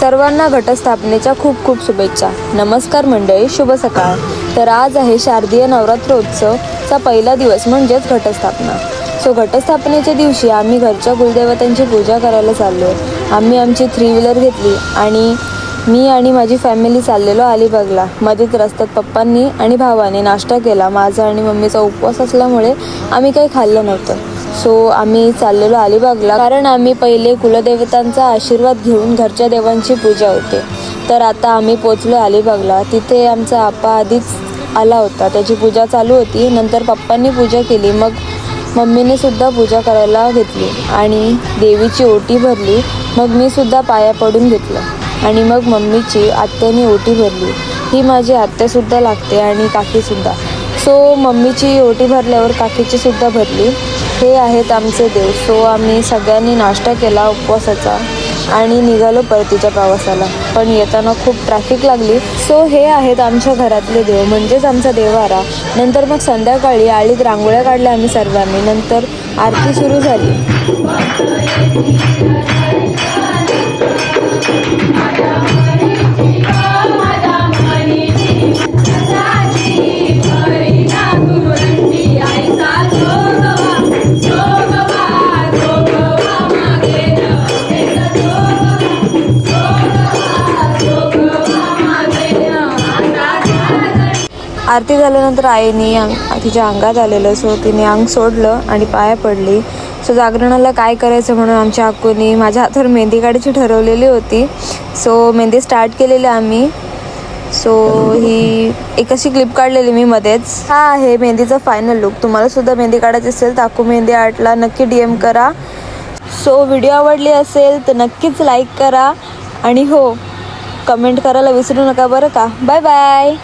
सर्वांना घटस्थापनेच्या खूप खूप शुभेच्छा. नमस्कार मंडळी शुभ सकाळ. तर आज आहे शारदीय नवरात्रोत्सवचा पहिला दिवस म्हणजेच घटस्थापना. सो घटस्थापनेच्या दिवशी आम्ही घरच्या कुलदेवतांची पूजा करायला चाललो आम्ही आमची थ्री व्हीलर घेतली आणि मी आणि माझी फॅमिली चाललेलो अलिबागला. मध्येच रस्त्यात पप्पांनी आणि भावाने नाश्ता केला. माझा आणि मम्मीचा उपवास असल्यामुळे आम्ही काही खाल्लं नव्हतं. सो आम्ही चाललेलो अलिबागला. कारण आम्ही पहिले कुलदेवतांचा आशीर्वाद घेऊन घरच्या देवांची पूजा होते. तर आता आम्ही पोचलो अलिबागला. तिथे आमचा आप्पा आधीच आला होता. त्याची पूजा चालू होती. नंतर पप्पांनी पूजा केली. मग मम्मीने सुद्धा पूजा करायला घेतली. आणि देवीची ओटी भरली. मग मी सुद्धा पाया पडून घेतलं. आणि मग मम्मीची आत्याने ओटी भरली. ही माझी आत्यासुद्धा लागते आणि काकीसुद्धा सो मम्मीची ओटी भरल्यावर काकीची सुद्धा भरली. हे आहेत आमचे देव. सो आम्ही सगळ्यांनी नाश्ता केला उपवासाचा आणि निघालो परतीच्या प्रवासाला. पण येताना खूप ट्रॅफिक लागली. सो हे आहेत आमच्या घरातले देव म्हणजेच आमचा देवारा नंतर मग संध्याकाळी आळीत रांगोळ्या काढल्या आम्ही सर्वांनी. नंतर आरती सुरू झाली. आरती झाल्यानंतर आईने अंग तिच्या अंगात आलेलं सो तिने अंग सोडलं आणि पाया पडली. सो जागरणाला काय करायचं म्हणून आमच्या अक्कूनी माझ्या हातावर मेहंदी काढायची ठरवलेली होती. सो मेहंदी स्टार्ट केलेली आम्ही. सो ही एक अशी क्लिप काढलेली मी मध्येच. हा आहे मेहंदीचा फायनल लुक तुम्हाला सुद्धा मेहंदी काढायची असेल तर अक्कू मेहंदी आर्टला नक्की डी एम करा. सो व्हिडिओ आवडली असेल तर नक्कीच लाईक करा. आणि हो कमेंट करायला विसरू नका बरं का? Bye bye